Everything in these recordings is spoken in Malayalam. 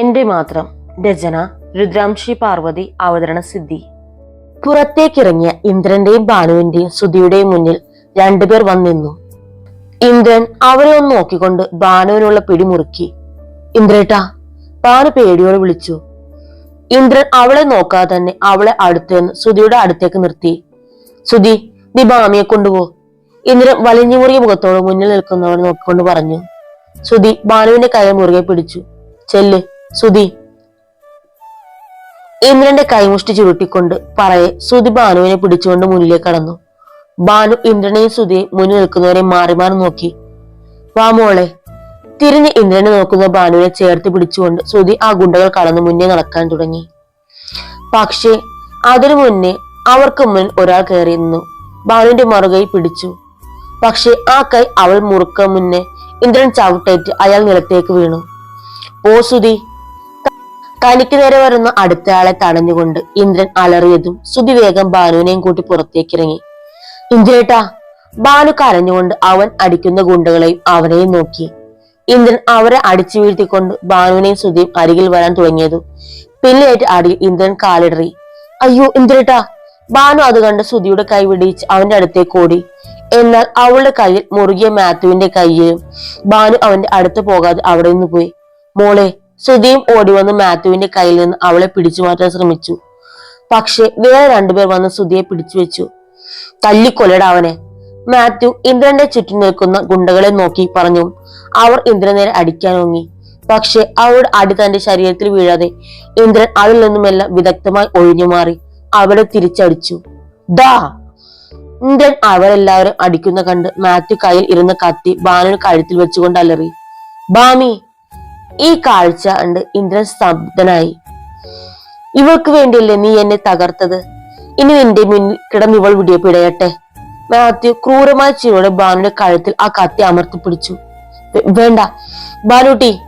എന്റെ മാത്രം രചന രുദ്രാംശി പാർവതി അവതരണ സിദ്ധി. പുറത്തേക്കിറങ്ങിയ ഇന്ദ്രന്റെയും ഭാനുവിന്റെയും സുധിയുടെയും മുന്നിൽ രണ്ടുപേർ വന്നിരുന്നു ഇന്ദ്രൻ അവരെ ഒന്ന് നോക്കിക്കൊണ്ട് ഭാനുവിനുള്ള പിടിമുറുക്കി ഇന്ദ്രേട്ടാ ഭാനു പേടിയോട് വിളിച്ചു. ഇന്ദ്രൻ അവളെ നോക്കാതെ തന്നെ അവളെ അടുത്ത് നിന്ന് ശ്രുതിയുടെ അടുത്തേക്ക് നിർത്തി. സുധി നീ ഭാമിയെ കൊണ്ടുപോ. ഇന്ദ്രൻ വലിഞ്ഞു മുറിയ മുഖത്തോട് മുന്നിൽ നിൽക്കുന്നവനെ നോക്കിക്കൊണ്ട് പറഞ്ഞു. സുധി ബാനുവിന്റെ കയ്യിൽ മുറുകെ പിടിച്ചു. ചെല്ല്. ശ്രുതി ഇന്ദ്രന്റെ കൈമുഷ്ടി ചുരുട്ടിക്കൊണ്ട് പറയെ ശ്രുതി ഭാനുവിനെ പിടിച്ചുകൊണ്ട് മുന്നിലേക്ക് കടന്നു. ഭാനു ഇന്ദ്രനെയും സുധിയെ മുന്നിൽ നിൽക്കുന്നവരെ മാറി മാറി നോക്കി. വാ മോളെ. തിരിഞ്ഞ് ഇന്ദ്രനെ നോക്കുന്ന ഭാനുവിനെ ചേർത്ത് പിടിച്ചുകൊണ്ട് ശ്രുതി ആ ഗുണ്ടകൾ കടന്നു മുന്നേ നടക്കാൻ തുടങ്ങി. പക്ഷേ അതിനു മുന്നേ അവർക്ക് മുന്നിൽ ഒരാൾ കയറി നിന്നു. ഭാനുവിന്റെ മറുകൈ പിടിച്ചു. പക്ഷെ ആ കൈ അവൾ മുറുക്ക മുന്നേ ഇന്ദ്രൻ ചവിട്ടേറ്റ് അയാൾ നിലത്തേക്ക് വീണു. ഓ സുധി തനിക്ക് നേരെ വരുന്ന അടുത്തയാളെ തടഞ്ഞുകൊണ്ട് ഇന്ദ്രൻ അലറിയതും സുധി വേഗം ബാനുവിനെയും കൂട്ടി പുറത്തേക്കിറങ്ങി. ഇന്ദ്രേട്ടാ ബാനു കരഞ്ഞുകൊണ്ട് അവൻ അടിക്കുന്ന ഗുണ്ടകളെയും അവനെയും നോക്കി. ഇന്ദ്രൻ അവരെ അടിച്ചു വീഴ്ത്തിക്കൊണ്ട് ബാനുവിനെയും സുധിയും അരികിൽ വരാൻ തുടങ്ങിയതും. പിന്നേറ്റ് അടി ഇന്ദ്രൻ കാലിടറി. അയ്യോ ഇന്ദ്രേട്ടാ ബാനു അത് കണ്ട് സുധിയുടെ കൈ വിടിയിച്ച് അവന്റെ അടുത്തേക്ക് ഓടി. എന്നാൽ അവളുടെ കയ്യിൽ മുറുകിയ മാത്യുവിന്റെ കയ്യിലും ബാനു അവന്റെ അടുത്ത് പോകാതെ അവിടെ നിന്ന് പോയി. മോളെ സുധിയും ഓടി വന്ന് മാത്യുവിന്റെ കയ്യിൽ നിന്ന് അവളെ പിടിച്ചു മാറ്റാൻ ശ്രമിച്ചു. പക്ഷെ വേറെ രണ്ടുപേർ വന്ന് ശ്രുതിയെ പിടിച്ചു വെച്ചു. തല്ലിക്കൊല്ലടാ അവനെ. മാത്യു ഇന്ദ്രന്റെ ചുറ്റും നിൽക്കുന്ന ഗുണ്ടകളെ നോക്കി പറഞ്ഞു. അവർ ഇന്ദ്രൻ നേരെ അടിക്കാൻ ഓങ്ങി പക്ഷെ അവരുടെ അടി തന്റെ ശരീരത്തിൽ വീഴാതെ ഇന്ദ്രൻ അതിൽ നിന്നുമെല്ലാം വിദഗ്ധമായി ഒഴിഞ്ഞു മാറി. അവരെ തിരിച്ചടിച്ചു. ദാ! ഇന്ദ്രൻ അവരെല്ലാവരും അടിക്കുന്ന കണ്ട് മാത്യു കയ്യിൽ ഇരുന്ന കത്തി ബാനു കഴുത്തിൽ വെച്ചുകൊണ്ട് അലറി. ബാമി ഈ കാഴ്ച കണ്ട് ഇന്ദ്രൻ സ്തബ്ധനായി. ഇവൾക്ക് വേണ്ടിയല്ലേ നീ എന്നെ തകർത്തത്? ഇനി നിന്റെ മുന്നിൽ കിടന്ന് ഇവൾ പിടയട്ടെ മാത്യു ക്രൂരമായ ചിരിയോടെ ബാനുടെ കഴുത്തിൽ ആ കത്തി അമർത്തി പിടിച്ചു. വേണ്ട. ബാലുട്ടി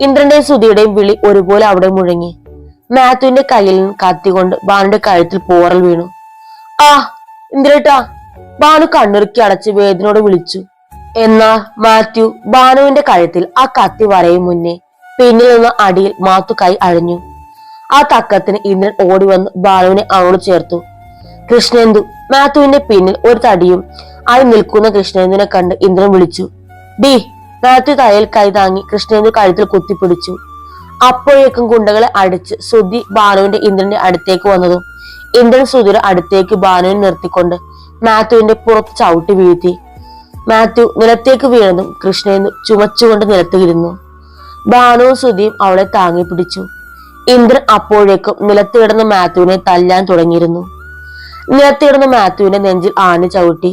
ഇന്ദ്രന്റെയും സുധിയുടെയും വിളി ഒരുപോലെ അവിടെ മുഴങ്ങി. മാത്യുവിന്റെ കയ്യിൽ നിന്ന് കത്തി കൊണ്ട് ബാനുടെ കഴുത്തിൽ പോറൽ വീണു. ആ ഇന്ദ്രേട്ടാ. ബാനു കണ്ണുറുക്കി അടച്ച് വേദനയോട് വിളിച്ചു. എന്നാൽ മാത്യു ബാനുവിന്റെ കഴുത്തിൽ ആ കത്തി വരയും മുന്നേ പിന്നിൽ നിന്ന് അടിയിൽ മാത്തു കൈ അഴിഞ്ഞു. ആ തക്കത്തിന് ഇന്ദ്രൻ ഓടി വന്ന് ബാലുവിനെ അവളോട് ചേർത്തു. കൃഷ്ണേന്ദു മാത്യുവിന്റെ പിന്നിൽ ഒരു തടിയും ആയി നിൽക്കുന്ന കൃഷ്ണേന്ദുവിനെ കണ്ട് ഇന്ദ്രൻ വിളിച്ചു. ഡി മാത്യു തയ്യൽ കൈ താങ്ങി കൃഷ്ണേന്ദു കഴുത്തിൽ കുത്തിപ്പിടിച്ചു. അപ്പോഴേക്കും ഗുണ്ടകളെ അടിച്ച് സുധി ബാനുവിന്റെ ഇന്ദ്രന്റെ അടുത്തേക്ക് വന്നതും. ഇന്ദ്രൻ സുധിയുടെ അടുത്തേക്ക് ബാനുവിനെ നിർത്തിക്കൊണ്ട് മാത്യുവിന്റെ പുറത്ത് ചവിട്ടി വീഴ്ത്തി. മാത്യു നിലത്തേക്ക് വീണതും കൃഷ്ണയെന്ന് ചുമച്ചുകൊണ്ട് നിലത്തുകിരുന്നു ബാനുവും സുധിയും അവളെ താങ്ങി പിടിച്ചു. ഇന്ദ്രൻ അപ്പോഴേക്കും നിലത്ത് കിടന്ന മാത്യുവിനെ തല്ലാൻ തുടങ്ങിയിരുന്നു. നിലത്ത് കിടന്ന മാത്യുവിന്റെ നെഞ്ചിൽ ആണി ചവിട്ടി.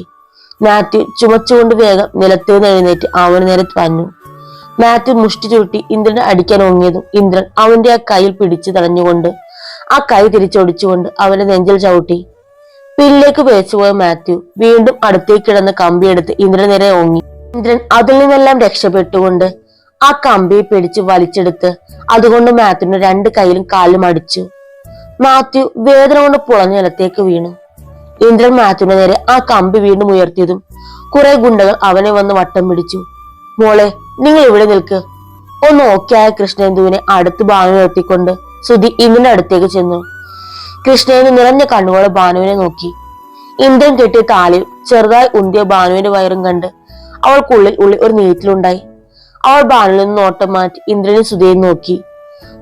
മാത്യു ചുമച്ചുകൊണ്ട് വേഗം നിലത്ത് നിന്ന് എഴുന്നേറ്റ് അവന് നേരെ പന്നു മാത്യു മുഷ്ടി ചുരുട്ടി ഇന്ദ്രനെ അടിക്കാൻ ഓങ്ങിയതും ഇന്ദ്രൻ അവന്റെ ആ കയ്യിൽ പിടിച്ചു തടഞ്ഞുകൊണ്ട് ആ കൈ തിരിച്ചൊടിച്ചുകൊണ്ട് അവന്റെ നെഞ്ചിൽ ചവിട്ടി. പിന്നിലേക്ക് പേച്ചുപോയ മാത്യു വീണ്ടും അടുത്തേക്ക് കിടന്ന കമ്പിയെടുത്ത് ഇന്ദ്രൻ നേരെ ഓങ്ങി. ഇന്ദ്രൻ അതിൽ നിന്നെല്ലാം രക്ഷപ്പെട്ടുകൊണ്ട് ആ കമ്പിയെ പിടിച്ച് വലിച്ചെടുത്ത് അതുകൊണ്ട് മാത്യുവിന് രണ്ട് കൈയിലും കാലും അടിച്ചു. മാത്യു വേദന കൊണ്ട് പുളഞ്ഞ നിലത്തേക്ക് വീണു. ഇന്ദ്രൻ മാത്യുവിന് നേരെ ആ കമ്പി വീണ്ടും ഉയർത്തിയതും കുറെ ഗുണ്ടകൾ അവനെ വന്ന് വട്ടം പിടിച്ചു. മോളെ നിങ്ങൾ ഇവിടെ നിൽക്ക്. ഒന്ന് ഓക്കെയായ കൃഷ്ണേന്ദുവിനെ അടുത്ത് ഭാഗം നിർത്തിക്കൊണ്ട് സുധി ഇന്ദ്രന്റെ അടുത്തേക്ക് ചെന്നു. കൃഷ്ണേന്ദു നിറഞ്ഞ കണ്ണുകളെ ഭാനുവിനെ നോക്കി. ഇന്ദ്രൻ കെട്ടിയ താലിൽ ചെറുതായി ഉന്തിയ ഭാനുവിന്റെ വയറും കണ്ട് അവൾക്കുള്ളിൽ ഉള്ളിൽ ഒരു നീറ്റിലുണ്ടായി. അവൾ ഭാനുവിൽ നിന്ന് നോട്ടം മാറ്റി ഇന്ദ്രനെ സുധിയെ നോക്കി.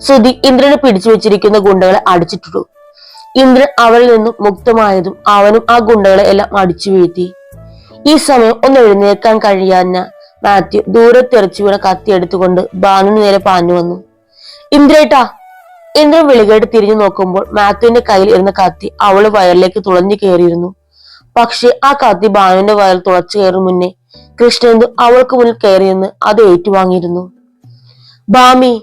സുധി ഇന്ദ്രനെ പിടിച്ചു വെച്ചിരിക്കുന്ന ഗുണ്ടകളെ അടിച്ചിട്ടു. ഇന്ദ്രൻ അവളിൽ നിന്നും മുക്തമായതും അവനും ആ ഗുണ്ടകളെ എല്ലാം അടിച്ചു വീഴ്ത്തി. ഈ സമയം ഒന്ന് എഴുന്നേൽക്കാൻ കഴിയാന്ന മാത്യു ദൂരെ തെറിച്ചു വീണ കത്തി എടുത്തുകൊണ്ട് ഭാനുവിന് നേരെ പാഞ്ഞു വന്നു. ഇന്ദ്രേട്ടാ ഇന്ദ്രൻ വിളികേട്ട് തിരിഞ്ഞു നോക്കുമ്പോൾ മാത്യുവിന്റെ കയ്യിൽ ഇരുന്ന കത്തി അവൾ വയറിലേക്ക് തുളഞ്ഞു കയറിയിരുന്നു. പക്ഷെ ആ കത്തി ബാനുവിന്റെ വയറിൽ തുളച്ചു കയറും മുന്നേ കൃഷ്ണേന്ദു അവൾക്ക് മുന്നിൽ കയറിയെന്ന് അത് ഏറ്റുവാങ്ങിയിരുന്നു. ബാമി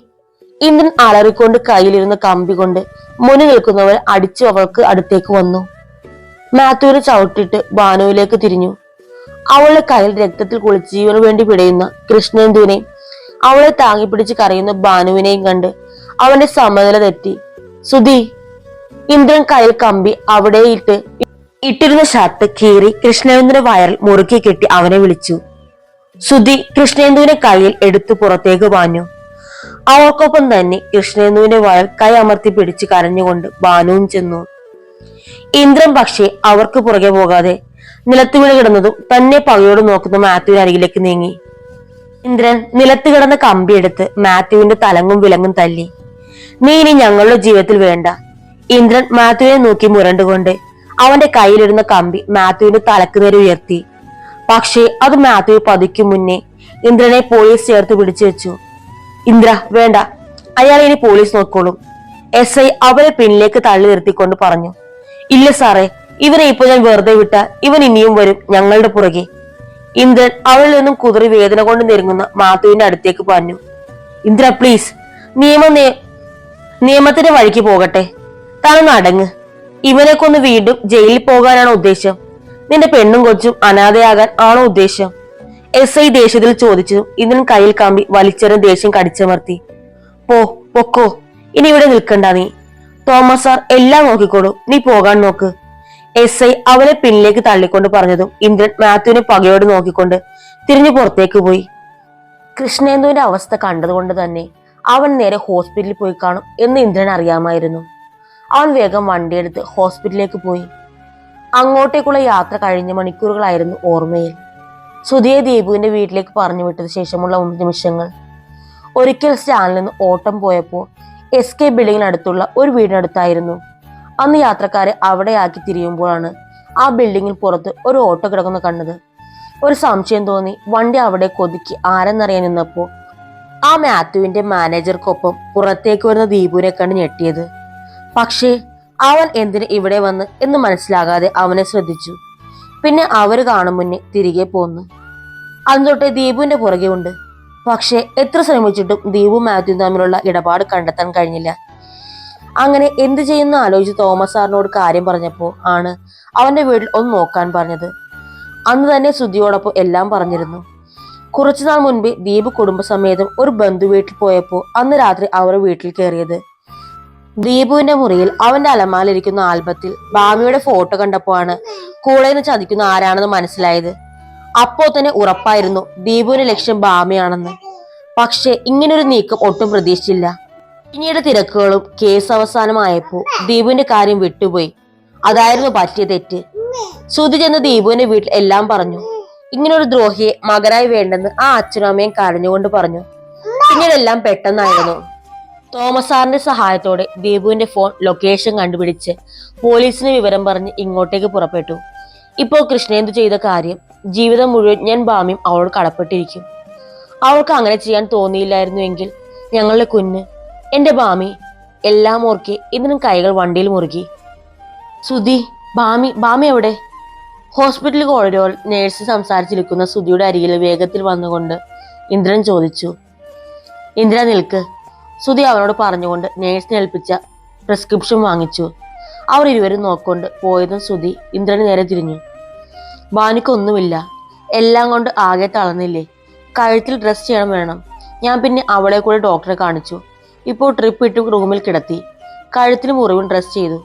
ഇന്ദ്രൻ അലറിക്കൊണ്ട് കയ്യിലിരുന്ന കമ്പി കൊണ്ട് മുന്നിൽ നിൽക്കുന്നവരെ അടിച്ചു അവൾക്ക് അടുത്തേക്ക് വന്നു. മാത്യുവിനെ ചവിട്ടിട്ട് ബാനുവിലേക്ക് തിരിഞ്ഞു. അവളുടെ കയ്യിൽ രക്തത്തിൽ കുളിച്ച് ജീവന് വേണ്ടി പിടയുന്ന കൃഷ്ണേന്ദുവിനെയും അവളെ താങ്ങിപ്പിടിച്ച് കരയുന്ന ബാനുവിനെയും കണ്ട് അവന്റെ സമനില തെറ്റി. സുധി ഇന്ദ്രൻ കയ്യിൽ കമ്പി അവിടെ ഇട്ട് ഇട്ടിരുന്ന ഷർട്ട് കീറി കൃഷ്ണേന്ദ്രന്റെ വയറിൽ മുറുക്കി കെട്ടി അവനെ വിളിച്ചു. സുധി കൃഷ്ണേന്ദുവിനെ കയ്യിൽ എടുത്തു പുറത്തേക്ക് പാഞ്ഞു. അവൾക്കൊപ്പം തന്നെ കൃഷ്ണേന്ദുവിന്റെ വയൽ കൈ അമർത്തി പിടിച്ച് കരഞ്ഞുകൊണ്ട് ബാനുവും ചെന്നു. ഇന്ദ്രൻ പക്ഷേ അവർക്ക് പുറകെ പോകാതെ നിലത്ത് വീണ് കിടന്നതും തന്നെ പകയോട് നോക്കുന്ന മാത്യുവിന് അരികിലേക്ക് നീങ്ങി. ഇന്ദ്രൻ നിലത്ത് കിടന്ന കമ്പിയെടുത്ത് മാത്യുവിന്റെ തലങ്ങും വിലങ്ങും തല്ലി. നീ ഇനി ഞങ്ങളുടെ ജീവിതത്തിൽ വേണ്ട. ഇന്ദ്രൻ മാത്യുവിനെ നോക്കി മുരണ്ടുകൊണ്ട് അവന്റെ കയ്യിലിരുന്ന കമ്പി മാത്യുവിന്റെ തലക്ക് നേരെ ഉയർത്തി. പക്ഷേ അത് മാത്യു പതിക്കും മുന്നേ ഇന്ദ്രനെ പോലീസ് ചേർത്ത് പിടിച്ചു വെച്ചു. ഇന്ദ്ര വേണ്ട. അയാൾ ഇനി പോലീസ് നോക്കോളും. എസ് ഐ അവരെ പിന്നിലേക്ക് തള്ളി നിർത്തിക്കൊണ്ട് പറഞ്ഞു. ഇല്ല സാറേ ഇവനെ ഇപ്പൊ ഞാൻ വെറുതെ വിട്ട ഇവൻ ഇനിയും വരും ഞങ്ങളുടെ പുറകെ. ഇന്ദ്രൻ അവളിൽ നിന്നും കുതിറി വേദന കൊണ്ട് നെരുങ്ങുന്ന മാത്തുവിന്റെ അടുത്തേക്ക് പറഞ്ഞു. ഇന്ദ്ര പ്ലീസ് നിയമം നിയമത്തിന്റെ വഴിക്ക് പോകട്ടെ. താനൊന്ന് അടങ്ങ് ഇവനെ കൊന്ന് വീണ്ടും ജയിലിൽ പോകാനാണോ ഉദ്ദേശം? നിന്റെ പെണ്ണും കൊച്ചും അനാഥയാകാൻ ആണോ ഉദ്ദേശം? എസ് ഐ ദേഷ്യത്തിൽ ചോദിച്ചു ഇന്ദ്രൻ കയ്യിൽ കാമ്പി വലിച്ചെറിഞ്ഞ ദേഷ്യം കടിച്ചമർത്തി. പോ പൊക്കോ. ഇനി ഇവിടെ നിൽക്കണ്ട നീ. തോമസ് സാർ എല്ലാം നോക്കിക്കോളൂ. നീ പോകാൻ നോക്ക്. എസ് ഐ അവനെ പിന്നിലേക്ക് തള്ളിക്കൊണ്ട് പറഞ്ഞതും ഇന്ദ്രൻ മാത്യുവിനെ പകയോട് നോക്കിക്കൊണ്ട് തിരിഞ്ഞു പുറത്തേക്ക് പോയി. കൃഷ്ണേന്ദുവിന്റെ അവസ്ഥ കണ്ടതുകൊണ്ട് തന്നെ അവൻ നേരെ ഹോസ്പിറ്റലിൽ പോയി കാണും എന്ന് ഇന്ദ്രൻ അറിയാമായിരുന്നു. അവൻ വേഗം വണ്ടിയെടുത്ത് ഹോസ്പിറ്റലിലേക്ക് പോയി. അങ്ങോട്ടേക്കുള്ള യാത്ര കഴിഞ്ഞ മണിക്കൂറുകളായിരുന്നു ഓർമ്മയിൽ. സുധിയെ ദീപുവിന്റെ വീട്ടിലേക്ക് പറഞ്ഞു വിട്ടത് ശേഷമുള്ള നിമിഷങ്ങൾ. ഒരിക്കൽ സ്റ്റാൻഡിൽ നിന്ന് ഓട്ടം പോയപ്പോൾ എസ് കെ ബിൽഡിങ്ങിനടുത്തുള്ള ഒരു വീടിനടുത്തായിരുന്നു. അന്ന് യാത്രക്കാരെ അവിടെയാക്കി തിരിയുമ്പോഴാണ് ആ ബിൽഡിങ്ങിൽ പുറത്ത് ഒരു ഓട്ടോ കിടക്കുന്ന കണ്ടത്. ഒരു സംശയം തോന്നി വണ്ടി അവിടെ കൊതുക്കി ആരെന്നറിയാൻ നിന്നപ്പോ ആ മാത്യുവിന്റെ മാനേജർക്കൊപ്പം പുറത്തേക്ക് വരുന്ന ദീപുവിനെ കണ്ട് ഞെട്ടിയത്. പക്ഷേ അവൻ എന്തിന് ഇവിടെ വന്ന് എന്ന് മനസ്സിലാകാതെ അവനെ ശ്രദ്ധിച്ചു. പിന്നെ അവർ കാണും മുന്നേ തിരികെ പോന്നു. അന്ന് തൊട്ടേ ദീപുവിന്റെ പുറകെ ഉണ്ട്. പക്ഷേ എത്ര ശ്രമിച്ചിട്ടും ദീപും മാത്യുവും തമ്മിലുള്ള ഇടപാട് കണ്ടെത്താൻ കഴിഞ്ഞില്ല. അങ്ങനെ എന്ത് ചെയ്യുന്ന ആലോചിച്ച് തോമസ് സാറിനോട് കാര്യം പറഞ്ഞപ്പോൾ ആണ് അവന്റെ വീട്ടിൽ ഒന്ന് നോക്കാൻ പറഞ്ഞത്. അന്ന് തന്നെ ശ്രുതിയോടൊപ്പം എല്ലാം പറഞ്ഞിരുന്നു. കുറച്ചുനാൾ മുൻപ് ദീപ് കുടുംബസമേതം ഒരു ബന്ധു വീട്ടിൽ പോയപ്പോൾ അന്ന് രാത്രി അവർ വീട്ടിൽ കയറിയത് ദീപുവിന്റെ മുറിയിൽ അവന്റെ അലമാലിരിക്കുന്ന ആൽബത്തിൽ ഭാമിയുടെ ഫോട്ടോ കണ്ടപ്പോഴാണ് കൂടെ നിന്ന് ചതിക്കുന്ന ആരാണെന്ന് മനസ്സിലായത്. അപ്പോ തന്നെ ഉറപ്പായിരുന്നു ദീപുവിന്റെ ലക്ഷ്യം ഭാമിയാണെന്ന്. പക്ഷെ ഇങ്ങനൊരു നീക്കം ഒട്ടും പ്രതീക്ഷിച്ചില്ല. പിന്നീട് തിരക്കുകളും കേസ് അവസാനമായപ്പോ ദീപുവിന്റെ കാര്യം വിട്ടുപോയി. അതായിരുന്നു പറ്റിയ തെറ്റ്. ശ്രുതി ചെന്ന് ദീപുവിന്റെ വീട്ടിൽ എല്ലാം പറഞ്ഞു. ഇങ്ങനൊരു ദ്രോഹിയെ മകനായി വേണ്ടെന്ന് ആ അച്ഛനും അമ്മയും കരഞ്ഞുകൊണ്ട് പറഞ്ഞു. പിന്നീടെല്ലാം പെട്ടെന്നായിരുന്നു. തോമസ് സാറിന്റെ സഹായത്തോടെ ദീപുവിന്റെ ഫോൺ ലൊക്കേഷൻ കണ്ടുപിടിച്ച് പോലീസിന് വിവരം പറഞ്ഞ് ഇങ്ങോട്ടേക്ക് പുറപ്പെട്ടു. ഇപ്പോൾ കൃഷ്ണേന്ദു ചെയ്ത കാര്യം ജീവിതം മുഴുവൻ ഞാൻ ഭാമ്യം അവളോട് കടപ്പെട്ടിരിക്കും. അവൾക്ക് അങ്ങനെ ചെയ്യാൻ തോന്നിയില്ലായിരുന്നുവെങ്കിൽ ഞങ്ങളുടെ കുഞ്ഞ് എന്റെ ഭാമി എല്ലാം ഓർക്കെ ഇതിനും കൈകൾ വണ്ടിയിൽ മുറുകി. സുധി ഭാമി ഭാമി എവിടെ? ഹോസ്പിറ്റൽ കോറിഡോറിൽ നേഴ്സ് സംസാരിച്ചിരിക്കുന്ന സുധിയുടെ അരികിൽ വേഗത്തിൽ വന്നുകൊണ്ട് ഇന്ദ്രൻ ചോദിച്ചു. ഇന്ദ്ര നിൽക്ക്. സുധി അവനോട് പറഞ്ഞുകൊണ്ട് നേഴ്സിനെ ഏൽപ്പിച്ച പ്രിസ്ക്രിപ്ഷൻ വാങ്ങിച്ചു. അവർ ഇരുവരും നോക്കൊണ്ട് പോയതും സുധി ഇന്ദ്രന് നേരെ തിരിഞ്ഞു. ഭാനുക്കൊന്നുമില്ല. എല്ലാം കൊണ്ട് ആകെ തളർന്നില്ലേ? കഴുത്തിൽ ഡ്രസ് ചെയ്യണം വേണം. ഞാൻ പിന്നെ അവളെ കൂടെ ഡോക്ടറെ കാണിച്ചു. ഇപ്പോൾ ട്രിപ്പ് ഇട്ട് റൂമിൽ കിടത്തി. കഴുത്തിന് മുറിവും ഡ്രസ് ചെയ്തു.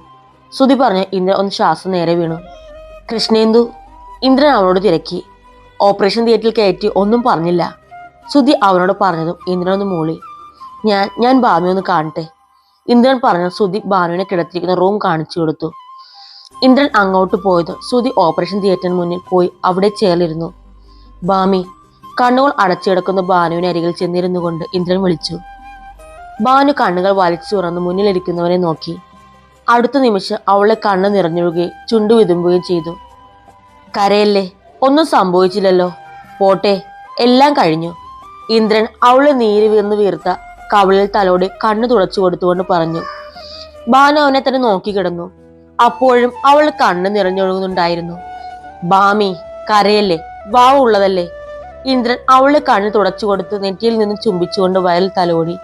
സുധി പറഞ്ഞ് ഇന്ദ്ര ഒന്ന് ശ്വാസം നേരെ വീണു. കൃഷ്ണേന്ദു ഇന്ദ്രൻ അവനോട് തിരക്കി. ഓപ്പറേഷൻ തിയേറ്ററിൽ കയറ്റി ഒന്നും പറഞ്ഞില്ല. സുധി അവനോട് പറഞ്ഞതും ഇന്ദ്രൻ ഒന്ന് മൂളി. ഞാൻ ഞാൻ ഭാമി ഒന്ന് കാണട്ടെ. ഇന്ദ്രൻ പറഞ്ഞു സുധി ഭാനുവിനെ കിടത്തിരിക്കുന്ന റൂം കാണിച്ചു കൊടുത്തു. ഇന്ദ്രൻ അങ്ങോട്ട് പോയത് സുധി ഓപ്പറേഷൻ തിയേറ്ററിന് മുന്നിൽ പോയി അവിടെ ചേർന്നിരുന്നു ഭാമി കണ്ണുകൾ അടച്ചിടക്കുന്ന ഭാനുവിന് അരികിൽ ചെന്നിരുന്നു കൊണ്ട് ഇന്ദ്രൻ വിളിച്ചു. ഭാനു കണ്ണുകൾ വലിച്ചു തുറന്ന് മുന്നിലിരിക്കുന്നവനെ നോക്കി. അടുത്ത നിമിഷം അവളെ കണ്ണു നിറഞ്ഞൊഴുകയും ചുണ്ടു വിതുമ്പുകയും ചെയ്തു. കരയല്ലേ? ഒന്നും സംഭവിച്ചില്ലല്ലോ. പോട്ടെ എല്ലാം കഴിഞ്ഞു. ഇന്ദ്രൻ അവളെ നീര് വീർന്ന് വീർത്ത കവളിൽ തലോടെ കണ്ണു തുടച്ചു കൊടുത്തുകൊണ്ട് പറഞ്ഞു ഭാനു അവനെ തന്നെ നോക്കിക്കിടന്നു അപ്പോഴും അവൾ കണ്ണ് നിറഞ്ഞൊഴുകുന്നുണ്ടായിരുന്നു. ബാമി കരയല്ലേ? വാവുള്ളതല്ലേ ഇന്ദ്രൻ അവളെ കണ്ണ് തുടച്ചു കൊടുത്ത് നെറ്റിയിൽ നിന്ന് ചുംബിച്ചുകൊണ്ട് വയൽ തലോടി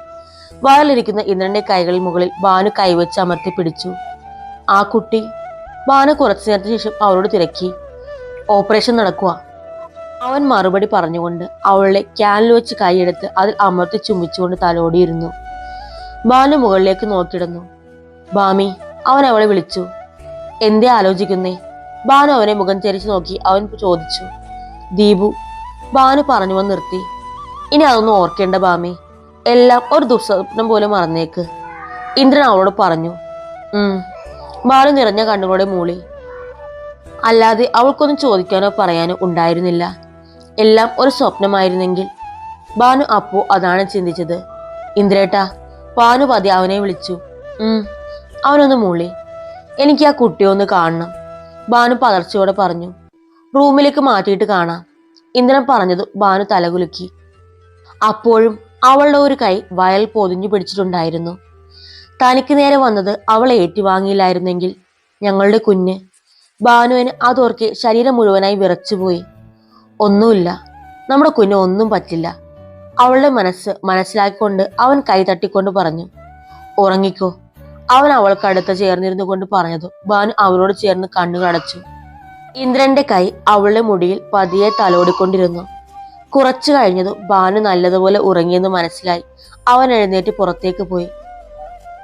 വയലിരിക്കുന്ന ഇന്ദ്രന്റെ കൈകളിൽ മുകളിൽ ഭാനു കൈവച്ച് അമർത്തി പിടിച്ചു. ആ കുട്ടി ഭാനു കുറച്ചു നേരത്തിന് ശേഷം അവളോട് തിരക്കി. ഓപ്പറേഷൻ നടക്കുക അവൻ മറുപടി പറഞ്ഞുകൊണ്ട് അവളെ ക്യാനിൽ വെച്ച് കൈയെടുത്ത് അതിൽ അമർത്തി ചുംബിച്ചുകൊണ്ട് തലോടിയിരുന്നു. ബാനു മുകളിലേക്ക് നോക്കിയിടുന്നു ബാമി അവൻ അവളെ വിളിച്ചു. എന്തേ ആലോചിക്കുന്നേ? ബാനു അവനെ മുഖം ചരിച്ചു നോക്കി അവൻ ചോദിച്ചു. ദീപു ബാനു പറഞ്ഞു വന്ന് നിർത്തി. ഇനി അതൊന്നും ഓർക്കേണ്ട ഭാമി. എല്ലാം ഒരു ദുസ്വപ്നം പോലെ മറന്നേക്ക്. ഇന്ദ്രൻ അവളോട് പറഞ്ഞു ഉം മാറി നിറഞ്ഞ കണ്ണുകളുടെ മൂളി. അല്ലാതെ അവൾക്കൊന്നും ചോദിക്കാനോ പറയാനോ ഉണ്ടായിരുന്നില്ല. എല്ലാം ഒരു സ്വപ്നമായിരുന്നെങ്കിൽ. ബാനു അപ്പോ അതാണ് ചിന്തിച്ചത്. ഇന്ദ്രേട്ട ബാനു പതി അവനെ വിളിച്ചു. ഉം അവനൊന്ന് മൂളി. എനിക്ക് ആ കുട്ടിയെ ഒന്ന് കാണണം. ബാനു പതർച്ചയോടെ പറഞ്ഞു റൂമിലേക്ക് മാറ്റിയിട്ട് കാണാം. ഇന്ദ്രൻ പറഞ്ഞത് ബാനു തലകുലുക്കി. അപ്പോഴും അവളുടെ ഒരു കൈ വയൽ പൊതിഞ്ഞു പിടിച്ചിട്ടുണ്ടായിരുന്നു. തനിക്ക് നേരെ വന്നത് അവളെ ഏറ്റുവാങ്ങിയില്ലായിരുന്നെങ്കിൽ ഞങ്ങളുടെ കുഞ്ഞ് ബാനുവിന് അതോർക്കെ ശരീരം മുഴുവനായി വിറച്ചുപോയി. ഒന്നുമില്ല നമ്മുടെ കുഞ്ഞ് ഒന്നും പറ്റില്ല. അവളുടെ മനസ്സ് മനസ്സിലാക്കിക്കൊണ്ട് അവൻ കൈ തട്ടിക്കൊണ്ട് പറഞ്ഞു ഉറങ്ങിക്കോ. അവൻ അവൾക്ക് അടുത്ത് ചേർന്നിരുന്നു കൊണ്ട് പറഞ്ഞത് ബാനു അവളോട് ചേർന്ന് കണ്ണുകളടച്ചു. ഇന്ദ്രന്റെ കൈ അവളുടെ മുടിയിൽ പതിയെ തലോടിക്കൊണ്ടിരുന്നു. കുറച്ചു കഴിഞ്ഞതും ബാനു നല്ലതുപോലെ ഉറങ്ങിയെന്ന് മനസ്സിലായി. അവൻ എഴുന്നേറ്റ് പുറത്തേക്ക് പോയി.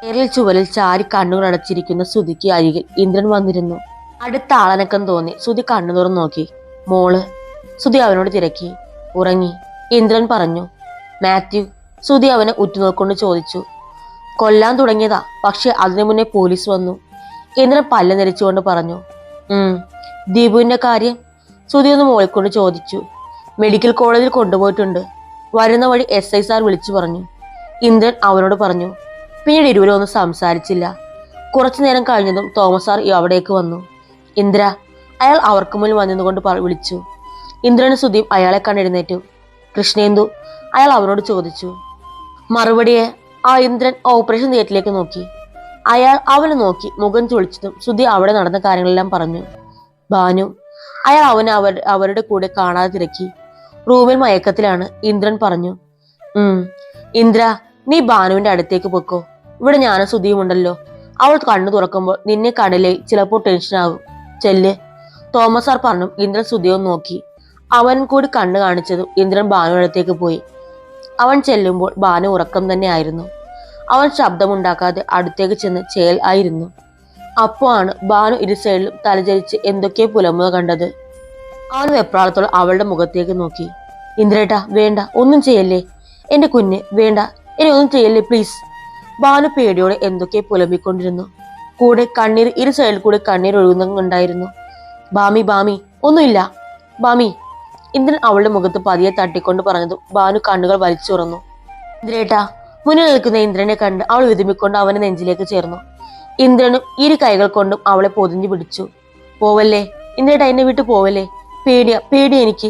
കേരളിൽ ചുവലിൽ ചാരി കണ്ണുകൾ അടച്ചിരിക്കുന്ന സുതിക്ക് അരികിൽ ഇന്ദ്രൻ വന്നിരുന്നു. അടുത്ത ആളനക്കം തോന്നി. സുതി കണ്ണു തുറന്നു നോക്കി. മോൾ. സുതി അവനോട് തിരക്കി. ഉറങ്ങി. ഇന്ദ്രൻ പറഞ്ഞു മാത്യു. സുതി അവനെ ഉറ്റുനോക്കൊണ്ട് ചോദിച്ചു കൊല്ലാൻ തുടങ്ങിയതാ. പക്ഷെ അതിനു മുന്നേ പോലീസ് വന്നു. ഇന്ദ്രൻ പല്ല നിരച്ചുകൊണ്ട് പറഞ്ഞു ദീപുവിന്റെ കാര്യം? സുതി ഒന്ന് മോളിക്കൊണ്ട് ചോദിച്ചു മെഡിക്കൽ കോളേജിൽ കൊണ്ടുപോയിട്ടുണ്ട്. വരുന്ന വഴി എസ് ഐ സാർ വിളിച്ചു പറഞ്ഞു. ഇന്ദ്രൻ അവനോട് പറഞ്ഞു പിന്നീട് ഇരുവരും ഒന്നും സംസാരിച്ചില്ല. കുറച്ചു നേരം കഴിഞ്ഞതും തോമസ് സാർ അവിടേക്ക് വന്നു. ഇന്ദ്ര അയാൾ അവർക്ക് മുന്നിൽ വന്നതുകൊണ്ട് വിളിച്ചു. ഇന്ദ്രന് സുദീപ് അയാളെ കണ്ടെഴുന്നേറ്റു. കൃഷ്ണേന്ദു അയാൾ അവനോട് ചോദിച്ചു മറുപടിയെ? ആ ഇന്ദ്രൻ ഓപ്പറേഷൻ തിയേറ്ററിലേക്ക് നോക്കി. അയാൾ അവനെ നോക്കി മുഖം ചൊളിച്ചതും സുധി അവിടെ നടന്ന കാര്യങ്ങളെല്ലാം പറഞ്ഞു. ഭാനു അയാൾ അവനെ അവരുടെ കൂടെ കാണാതെ തിരക്കി. റൂമിൽ മയക്കത്തിലാണ് ഇന്ദ്രൻ പറഞ്ഞു. ഉം ഇന്ദ്ര നീ ഭാനുവിന്റെ അടുത്തേക്ക് പൊക്കോ ഇവിടെ ഞാനും സുധിയും ഉണ്ടല്ലോ. അവൾ കണ്ണു തുറക്കുമ്പോൾ നിന്നെ കടലേ ചിലപ്പോൾ ടെൻഷനാകും ചെല്ല്. തോമസ് സാർ പറഞ്ഞു. ഇന്ദ്രൻ സുധിയോ നോക്കി. അവൻ കൂടി കണ്ണു കാണിച്ചതും ഇന്ദ്രൻ ഭാനുവിന്റെ അടുത്തേക്ക് പോയി. അവൻ ചെല്ലുമ്പോൾ ഭാനു ഉറക്കം തന്നെയായിരുന്നു അവൻ ശബ്ദമുണ്ടാക്കാതെ അടുത്തേക്ക് ചെന്ന് ചേൽ ആയിരുന്നു. അപ്പോ ആണ് ഭാനു ഇരു സൈഡിലും തലചരിച്ച് എന്തൊക്കെയോ പുലമുക കണ്ടത്. അവൻ എപ്രാളത്തോളം അവളുടെ മുഖത്തേക്ക് നോക്കി. ഇന്ദ്രേട്ട വേണ്ട ഒന്നും ചെയ്യല്ലേ? എന്റെ കുഞ്ഞ് വേണ്ട ഇനി ഒന്നും ചെയ്യല്ലേ പ്ലീസ് ഭാനു പേടിയോടെ എന്തൊക്കെ പുലമ്പിക്കൊണ്ടിരുന്നു. കൂടെ കണ്ണീർ ഇരു സൈഡിൽ കൂടെ കണ്ണീർ ഒഴുകുന്നുണ്ടായിരുന്നു. ബാമി ബാമി ഒന്നുമില്ല. ബാമി ഇന്ദ്രൻ അവളുടെ മുഖത്ത് പതിയെ തട്ടിക്കൊണ്ട് പറഞ്ഞതും ഭാനു കണ്ണുകൾ വലിച്ചു തുറന്നു. ഇന്ദ്രേട്ട മുന്നിൽ നിൽക്കുന്ന ഇന്ദ്രനെ കണ്ട് അവൾ വിതുമ്പിക്കൊണ്ട് അവനെ നെഞ്ചിലേക്ക് ചേർന്നു. ഇന്ദ്രനും ഇരു കൈകൾ കൊണ്ടും അവളെ പൊതിഞ്ഞു പിടിച്ചു. പോവല്ലേ? ഇന്ദ്രേട്ട എന്നെ വിട്ടു പോവല്ലേ? പേടിയ പേടി എനിക്ക്.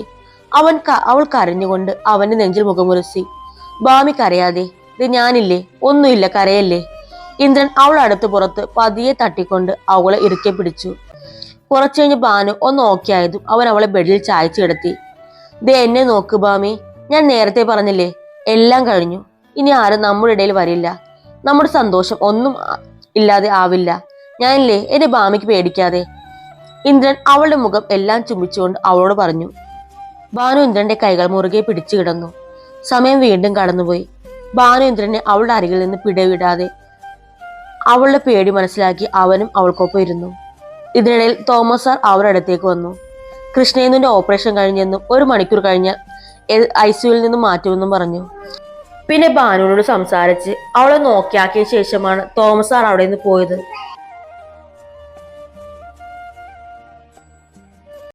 അവൻ അവൾ കരഞ്ഞുകൊണ്ട് അവന്റെ നെഞ്ചിൽ മുഖമുരസി. ഭാമി കരയാതെ ഇത് ഞാനില്ലേ ഒന്നുമില്ല കരയല്ലേ? ഇന്ദ്രൻ അവൾ അടുത്ത് പുറത്ത് പതിയെ തട്ടിക്കൊണ്ട് അവളെ ഇറുക്കെ പിടിച്ചു. കുറച്ചു കഴിഞ്ഞ് ബാനു ഒന്ന് ഓക്കെ ആയതും അവൻ അവളെ ബെഡിൽ ചായച്ചു കിടത്തി. ദേ എന്നെ നോക്ക് ഭാമി ഞാൻ നേരത്തെ പറഞ്ഞില്ലേ എല്ലാം കഴിഞ്ഞു. ഇനി ആരും നമ്മുടെ ഇടയിൽ വരില്ല. നമ്മുടെ സന്തോഷം ഒന്നും ഇല്ലാതെ ആവില്ല. ഞാനില്ലേ എന്റെ ഭാമിക്ക് പേടിക്കാതെ. ഇന്ദ്രൻ അവളുടെ മുഖം എല്ലാം ചുമിച്ചുകൊണ്ട് അവളോട് പറഞ്ഞു ഭാനു ഇന്ദ്രന്റെ കൈകൾ മുറുകെ പിടിച്ചു കിടന്നു. സമയം വീണ്ടും കടന്നുപോയി. ഭാനു ഇന്ദ്രനെ അവളുടെ അരികിൽ നിന്ന് പിടവിടാതെ അവളുടെ പേടി മനസ്സിലാക്കി അവനും അവൾക്കൊപ്പം ഇരുന്നു. ഇതിനിടയിൽ തോമസ് സാർ അവരുടെ അടുത്തേക്ക് വന്നു. കൃഷ്ണേന്ദുവിന്റെ ഓപ്പറേഷൻ കഴിഞ്ഞെന്നും ഒരു മണിക്കൂർ കഴിഞ്ഞാൽ ഐ സിയുവിൽ നിന്നും മാറ്റുമെന്നും പറഞ്ഞു. പിന്നെ ഭാനുവിനോട് സംസാരിച്ച് അവളെ നോക്കിയാക്കിയ ശേഷമാണ് തോമസ് സാർ അവിടെ നിന്ന് പോയത്.